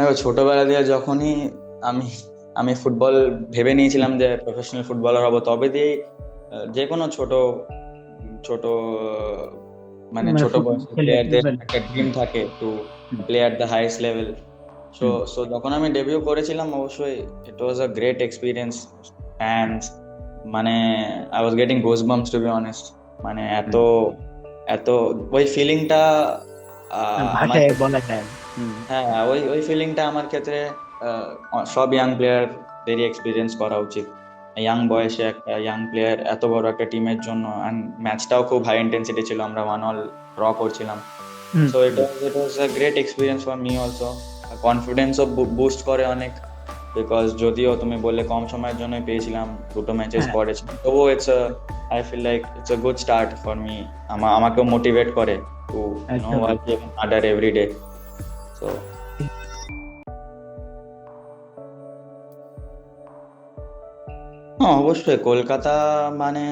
দেখো ছোটবেলা দিয়ে যখনই আমি আমি ফুটবল ভেবে নিয়েছিলাম যে প্রফেশনাল ফুটবলার হব তবে দিয়েই যে কোনো ছোট ছোট মানে মানে ছোট বয়সের প্লেয়ারদের একটা ড্রিম থাকে to play at the highest level so so যখন আমি ডেবিউ করেছিলাম অবশ্যই it was a great experience fans মানে I was getting goose bumps to be honest মানে এত এত ওই ফিলিংটা ভাষায় বলা যায় হ্যাঁ ওই ওই ফিলিংটা আমার ক্ষেত্রে সব ইয়াং প্লেয়ারদেরই এক্সপিরিয়েন্স করা উচিত। ইয়াং বয়সে একটা ইয়াং প্লেয়ার এত বড় একটা টিমের জন্য অ্যান্ড ম্যাচটাও খুব হাই ইন্টেন্সিটি ছিল আমরা ওয়ান অল ড্র করছিলাম। So it was it was a great experience for me also কনফিডেন্সও boost করে অনেক বিকজ যদিও তুমি বললে কম সময়ের জন্য পেয়েছিলাম দুটো ম্যাচেস হ্যাঁ। করেছিলাম তবুও it's I feel like it's a good start for me আমাকেও মোটিভেট করে to know work harder every day so হ্যাঁ অবশ্যই। কলকাতা মানে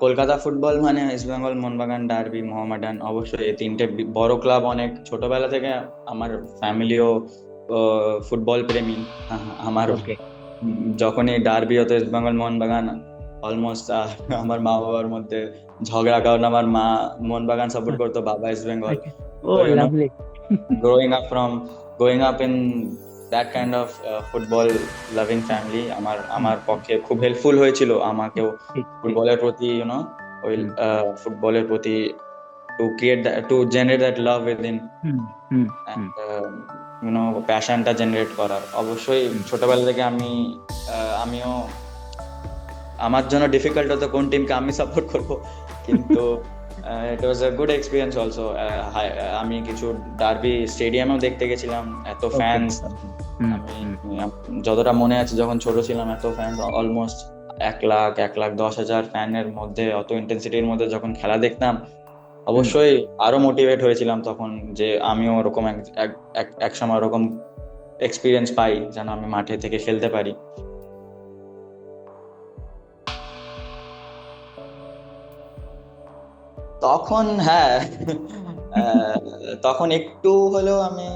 কলকাতা ফুটবল মানে ইস্ট বেঙ্গল মোহনবাগান ডার্বি মোহামেডান অবশ্যই এই তিনটে বড় ক্লাব অনেক ছোটবেলা থেকে আমার ফ্যামিলিও ফুটবল প্রেমী। আমার যখনই ডার্বি হতো ইস্ট বেঙ্গল মোহনবাগান অলমোস্ট আমার মা বাবার মধ্যে ঝগড়া কারণ আমার মা মোহনবাগান সাপোর্ট করতো বাবা East Bengal growing up from growing up in that kind of uh, football loving family আমার আমার পক্ষে খুব হেল্পফুল হয়েছিল আমাকেও ফুটবলের প্রতি ইউনো ওই ফুটবলের প্রতি to create to generate that love within hmm hmm and you know প্যাশনটা generate করার। অবশ্যই ছোটবেলা থেকে আমি আমিও আমার জন্য ডিফিকাল্ট হতো কোন টিমকে আমি সাপোর্ট করব। কিন্তু it was a good experience also আমি কিছু ডার্বি স্টেডিয়ামেও দেখতে গেছিলাম এত. ফ্যান্স। যতটা মনে আছে যখন ছোট ছিলাম এত ফ্যান অলমোস্ট এক লাখ এক লাখ দশ হাজার ফ্যানের মধ্যে অত ইন্টেন্সিটির মধ্যে যখন খেলা দেখতাম অবশ্যই আরও মোটিভেট হয়েছিলাম তখন যে আমিও ওরকম এক সময় ওরকম এক্সপিরিয়েন্স পাই যেন আমি মাঠে থেকে খেলতে পারি তখন হ্যাঁ আহ, তখন একটু হলেও আমি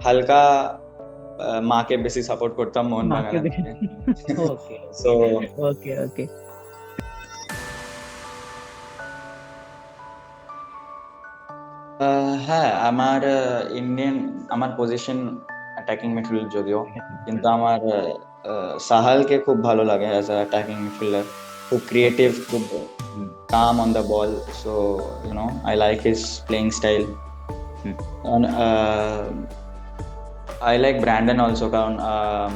হালকা আহ, মাকে বেশি সাপোর্ট করতাম মোহন মাকে বাগানের বেশি- ওকে সো ওকে ওকে হ্যাঁ আমার ইন্ডিয়ান আমার পজিশন অ্যাটাকিং মিডফিল্ড যদিও কিন্তু আমার আহ, আহ, সাহালকে খুব ভালো লাগে অ্যাজ আ অ্যাটাকিং মিডফিল্ডার খুব ক্রিয়েটিভ খুব calm on the ball so you know i like his playing style Hmm. and uh, i like brandon also কারণ um,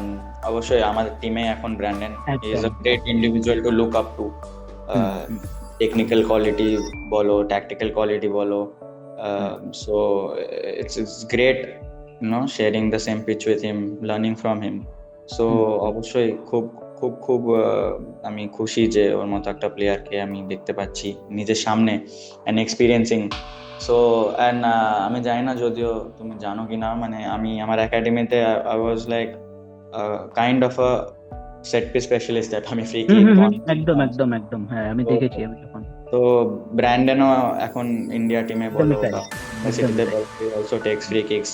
অবশ্যই আমার টিমে এখন ব্র্যান্ডন ইজ আ একদম। Great individual to look up to hmm, hmm. Technical quality বলো tactical quality বলো so it's it's great you know sharing the same pitch with him learning from him so অবশ্যই খুব খুব খুব আমি খুশি যে ওর মতো একটা প্লেয়ারকে আমি দেখতে পাচ্ছি নিজের সামনে অ্যান্ড এক্সপিরিয়েন্সিং সো অ্যান্ড আমি জানি না যদিও তুমি জানো কি না মানে আমি আমার একাডেমিতে I was like kind of a set piece specialist আমি ফ্রি একদম একদম একদম। হ্যাঁ আমি দেখেছি আমি যখন তো ব্র্যান্ডনও এখন ইন্ডিয়া টিমে বলো বা। অলসো টেক্স ফ্রি কিক্স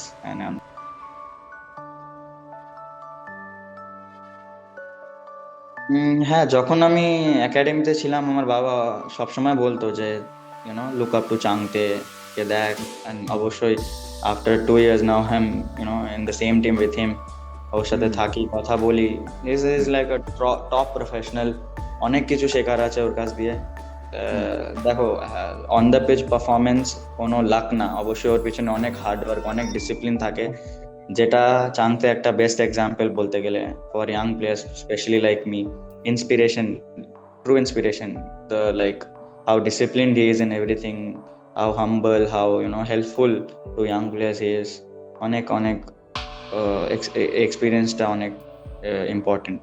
হ্যাঁ যখন আমি একাডেমিতে ছিলাম আমার বাবা সবসময় বলতো যে you know look up to Changte কে দেখ and অবশ্যই after two years now I'm you know in the same team with him ওর সাথে থাকি কথা বলি। Is is like a top professional অনেক কিছু শেখার আছে ওর কাছ দিয়ে। আহ, দেখো অন দ্য পিচ পারফরমেন্স কোনো লাক না অবশ্যই ওর পিছনে অনেক হার্ড ওয়ার্ক অনেক ডিসিপ্লিন থাকে। যেটা চাংতে একটা বেস্ট এক্সাম্পল বলতে গেলে for young players specially like me inspiration true inspiration the like how discipline he is in everything how humble how you know helpful to young players he is অনেক অনেক এক্সপিরিয়েন্সটা অনেক important